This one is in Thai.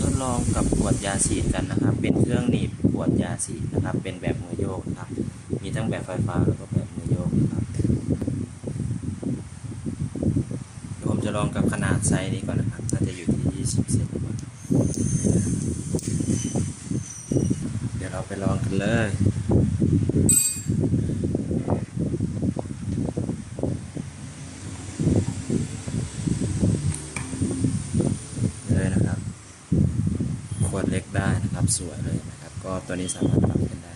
ทดลองกับขวดยาฉีดกันนะครับ เป็นเครื่องหนีบขวดยาฉีดนะครับ เป็นแบบมือโยกนะครับ มีทั้งแบบไฟฟ้าแล้วก็แบบมือโยกนะครับเดี๋ยวผมจะลองกับขนาดไซส์นี้ก่อนนะครับน่าจะอยู่ที่ 20เซนก่อนเดี๋ยวเราไปลองกันเลย เลยนะครับ ขวดเล็กได้นะครับ สวยเลยนะครับ ก็ตัวนี้สามารถปรับขึ้นได้